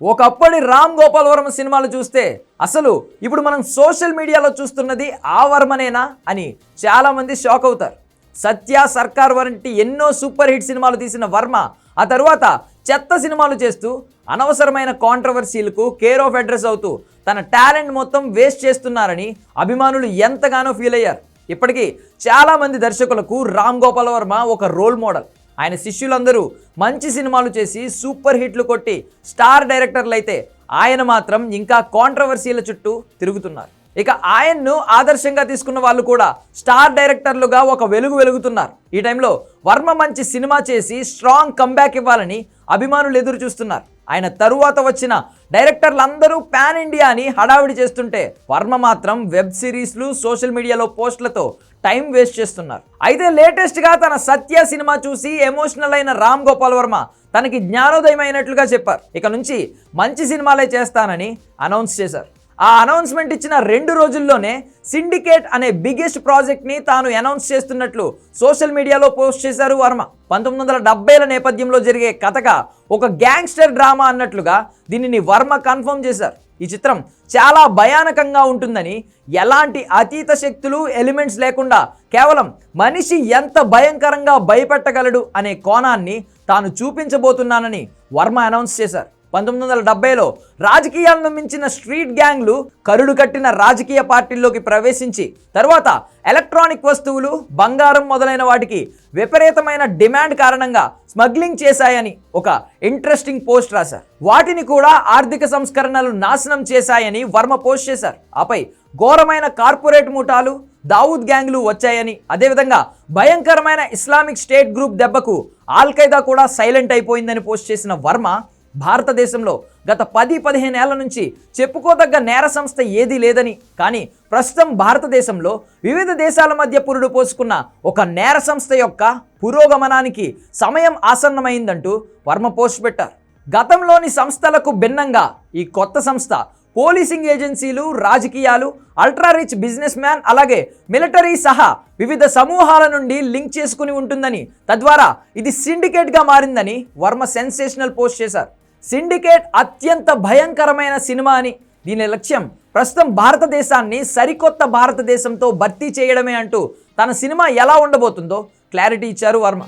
ఒకప్పటి రామ్ గోపాల్ వర్మ సినిమాలు చూస్తే అసలు ఇప్పుడు మనం సోషల్ మీడియాలో చూస్తున్నది ఆ వర్మనేనా అని చాలామంది షాక్ అవుతారు. సత్య సర్కార్ వంటి ఎన్నో సూపర్ హిట్ సినిమాలు తీసిన వర్మ ఆ తర్వాత చెత్త సినిమాలు చేస్తూ అనవసరమైన కాంట్రవర్సీలకు కేర్ ఆఫ్ అడ్రస్ అవుతూ తన టాలెంట్ మొత్తం వేస్ట్ చేస్తున్నారని అభిమానులు ఎంతగానో ఫీల్ అయ్యారు. ఇప్పటికీ చాలామంది దర్శకులకు రామ్ గోపాల్ వర్మ ఒక రోల్ మోడల్. ఆయన శిష్యులందరూ మంచి సినిమాలు చేసి సూపర్ హిట్లు కొట్టి స్టార్ డైరెక్టర్లు అయితే ఆయన మాత్రం ఇంకా కాంట్రవర్సీల చుట్టూ తిరుగుతున్నారు. ఇక ఆయన్ను ఆదర్శంగా తీసుకున్న వాళ్ళు కూడా స్టార్ డైరెక్టర్లుగా ఒక వెలుగు వెలుగుతున్నారు. ఈ టైంలో వర్మ మంచి సినిమా చేసి స్ట్రాంగ్ కంబ్యాక్ ఇవ్వాలని అభిమానులు ఎదురు చూస్తున్నారు ఆయన తరువాత వచ్చిన డైరెక్టర్లందరూ పాన్ ఇండియాని హడావిడి చేస్తుంటే వర్మ మాత్రం వెబ్ సిరీస్లు సోషల్ మీడియాలో పోస్టులతో టైం వేస్ట్ చేస్తున్నారు. అయితే లేటెస్ట్గా తన సత్య సినిమా చూసి ఎమోషనల్ అయిన రామ్ గోపాల్ వర్మ తనకి జ్ఞానోదయం అయినట్లుగా చెప్పారు. ఇక నుంచి మంచి సినిమాలే చేస్తానని అనౌన్స్ చేశారు. ఆ అనౌన్స్మెంట్ ఇచ్చిన రెండు రోజుల్లోనే సిండికేట్ అనే బిగ్గెస్ట్ ప్రాజెక్ట్ని తాను అనౌన్స్ చేస్తున్నట్లు సోషల్ మీడియాలో పోస్ట్ చేశారు వర్మ. పంతొమ్మిది వందల డెబ్బైల నేపథ్యంలో జరిగే కథగా ఒక గ్యాంగ్స్టర్ డ్రామా అన్నట్లుగా దీనిని వర్మ కన్ఫర్మ్ చేశారు. ఈ చిత్రం చాలా భయానకంగా ఉంటుందని ఎలాంటి అతీత శక్తులు ఎలిమెంట్స్ లేకుండా కేవలం మనిషి ఎంత భయంకరంగా భయపెట్టగలడు అనే కోణాన్ని తాను చూపించబోతున్నానని వర్మ అనౌన్స్ చేశారు. పంతొమ్మిది వందల డెబ్బైలో రాజకీయాలను మించిన స్ట్రీట్ గ్యాంగ్లు కరుడు కట్టిన రాజకీయ పార్టీల్లోకి ప్రవేశించి తర్వాత ఎలక్ట్రానిక్ వస్తువులు బంగారం మొదలైన వాటికి విపరీతమైన డిమాండ్ కారణంగా స్మగ్లింగ్ చేశాయని ఒక ఇంట్రెస్టింగ్ పోస్ట్ రాశారు. వాటిని కూడా ఆర్థిక సంస్కరణలు నాశనం చేశాయని వర్మ పోస్ట్ చేశారు. ఆపై ఘోరమైన కార్పొరేట్ ముఠాలు దావూద్ గ్యాంగ్లు వచ్చాయని అదేవిధంగా భయంకరమైన ఇస్లామిక్ స్టేట్ గ్రూప్ దెబ్బకు ఆల్ఖైదా కూడా సైలెంట్ అయిపోయిందని పోస్ట్ చేసిన వర్మ భారతదేశంలో గత పది పదిహేను ఏళ్ళ నుంచి చెప్పుకోదగ్గ నేర సంస్థ ఏదీ లేదని కానీ ప్రస్తుతం భారతదేశంలో వివిధ దేశాల మధ్య పురుడు పోసుకున్న ఒక నేర సంస్థ యొక్క పురోగమనానికి సమయం ఆసన్నమైందంటూ వర్మ పోస్ట్ పెట్టారు. గతంలోని సంస్థలకు భిన్నంగా ఈ కొత్త సంస్థ పోలీసింగ్ ఏజెన్సీలు రాజకీయాలు అల్ట్రా రిచ్ బిజినెస్ మ్యాన్ అలాగే మిలిటరీ సహా వివిధ సమూహాల నుండి లింక్ చేసుకుని ఉంటుందని తద్వారా ఇది సిండికేట్గా మారిందని వర్మ సెన్సేషనల్ పోస్ట్ చేశారు. సిండికేట్ అత్యంత భయంకరమైన సినిమా అని. దీని లక్ష్యం ప్రస్తుతం భారతదేశాన్ని సరికొత్త భారతదేశంతో భర్తీ చేయడమే అంటూ తన సినిమా ఎలా ఉండబోతుందో క్లారిటీ ఇచ్చారు వర్మ.